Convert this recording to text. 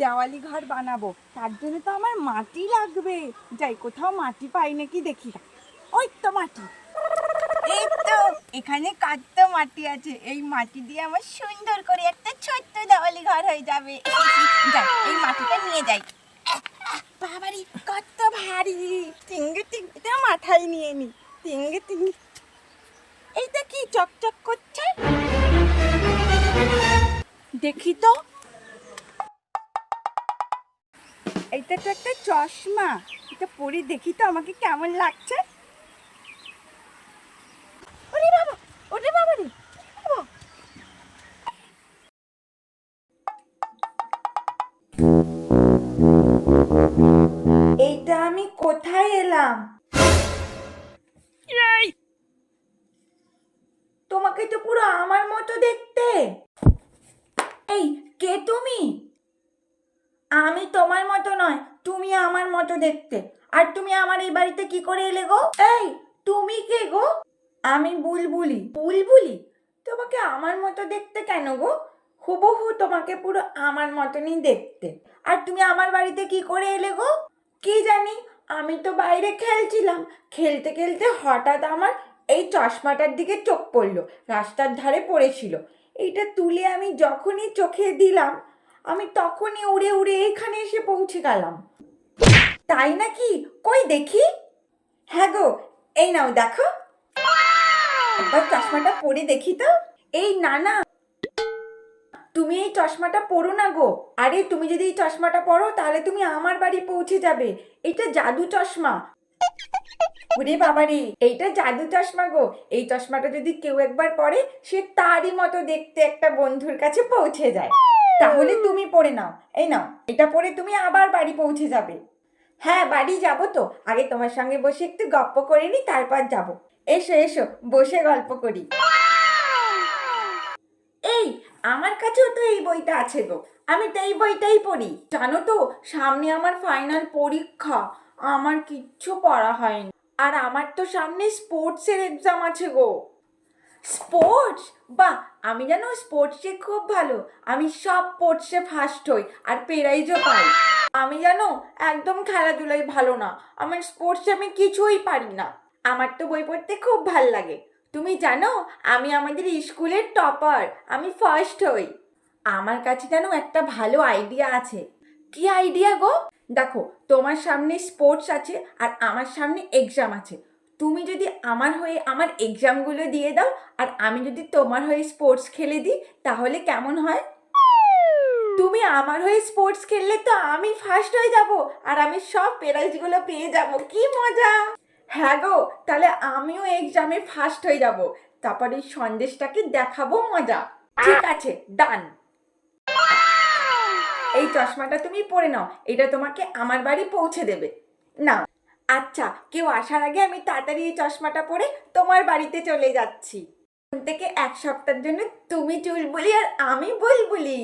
দেওয়ালি ঘর বানাবো। তার জন্য তো আমার মাটি লাগবে। যাই, কোথাও মাটি পাই নাকি দেখি। ওই তো মাটি। এই তো, এখানে কাটতো মাটি আছে। এই মাটি দিয়ে আমার সুন্দর করে একটা ছোট্ট দেওয়ালি ঘর হয়ে যাবে। যাই, এই মাটিটা নিয়ে যাই। বাবারি, কত ভারী। টিঙ্গে টিঙ্গিটা মাথায় নিয়ে নি। টিঙ্গে টিঙ্গি এইটা কি চকচক করছে? দেখি তো। এইটা তো একটা চশমা। এটা পরে দেখি তো আমাকে কেমন লাগছে। ওরে বাবা ওরে বাবা রে। এইটা আমি কোথায় এলাম? তোমাকে তো পুরো আমার মতো দেখতে। এই কে তুমি? আমি তোমার মতো নয়, তুমি আমার মতো দেখতে। আর তুমি আমার এই বাড়িতে কি করে এলে গো? এই, তুমি কে গো? আমি বুলবুলি। বুলবুলি? তোমাকে আমার মতো দেখতে কেন গো? হুবহু তোমাকে পুরো আমার মতনই দেখতে। আর তুমি আমার বাড়িতে কি করে এলে গো? কি জানি, আমি তো বাইরে খেলছিলাম। খেলতে খেলতে হঠাৎ আমার এই চশমাটার দিকে চোখ পড়ল, রাস্তার ধারে পড়েছিল। এইটা তুলে আমি যখনই চোখে দিলাম আমি তখনই উড়ে উড়ে এখানে এসে পৌঁছে গেলাম। তাই নাকি? কই দেখি? হ্যাঁ গো, এই নাও দেখো। একবার চশমাটা পরে দেখি তো। এই না না তুমি এই চশমাটা পরো না গো। আরে, তুমি যদি এই চশমাটা পরো, তাহলে তুমি আমার বাড়ি পৌঁছে যাবে। এটা জাদু চশমা। ওরে বাবারে, এইটা জাদু চশমা গো। এই চশমাটা যদি কেউ একবার পরে, সে তারই মতো দেখতে একটা বন্ধুর কাছে পৌঁছে যায়। তাহলে তুমি পরে নাও। এই নাও। এটা পরে তুমি আবার বাড়ি পৌঁছে যাবে। হ্যাঁ বাড়ি যাব তো। আগে তোমার সঙ্গে বসে একটু গপ্প করে নি, তারপর যাব। এসো এসো, বসে গল্প করি। এই, আমার কাছেও তো এই বইটা আছে গো। আমি তো এই বইটাই পড়ি। জানো তো, সামনে আমার ফাইনাল পরীক্ষা। আমার কিচ্ছু পড়া হয়নি। আর আমার তো সামনে স্পোর্টসের এক্সাম আছে গো। স্পোর্টস বাহ, আমি জানো স্পোর্টসে খুব ভালো। আমি সব স্পোর্টসে ফার্স্ট হই আর প্রাইজও পাই। আমি জানো একদম খেলাধুলায় ভালো না। আমার স্পোর্টসে আমি কিছুই পারি না। আমার তো বই পড়তে খুব ভালো লাগে। তুমি জানো, আমি আমাদের স্কুলের টপার আমি ফার্স্ট হই। আমার কাছে জানো একটা ভালো আইডিয়া আছে। কি আইডিয়া গো? দেখো, তোমার সামনে স্পোর্টস আছে আর আমার সামনে এক্সাম আছে। তুমি যদি আমার হয়ে আমার এক্সামগুলো দিয়ে দাও আর আমি যদি তোমার হয়ে স্পোর্টস খেলে দিই, তাহলে কেমন হয়? তুমি আমার হয়ে স্পোর্টস খেললে তো আমি ফার্স্ট হয়ে যাব আর আমি সব প্রাইজগুলো পেয়ে যাব। কি মজা! হ্যাঁ গো, তাহলে আমিও এক্সামে ফার্স্ট হয়ে যাব। তারপর এই সন্দেশটাকে দেখাবো মজা। ঠিক আছে ডান এই চশমাটা তুমি পরে নাও, এটা তোমাকে আমার বাড়ি পৌঁছে দেবে। না আচ্ছা কেউ আসার আগে আমি তাড়াতাড়ি এই চশমাটা পরে তোমার বাড়িতে চলে যাচ্ছি। থেকে এক সপ্তাহের জন্য তুমি চুল বলি আর আমি বুলবুলি।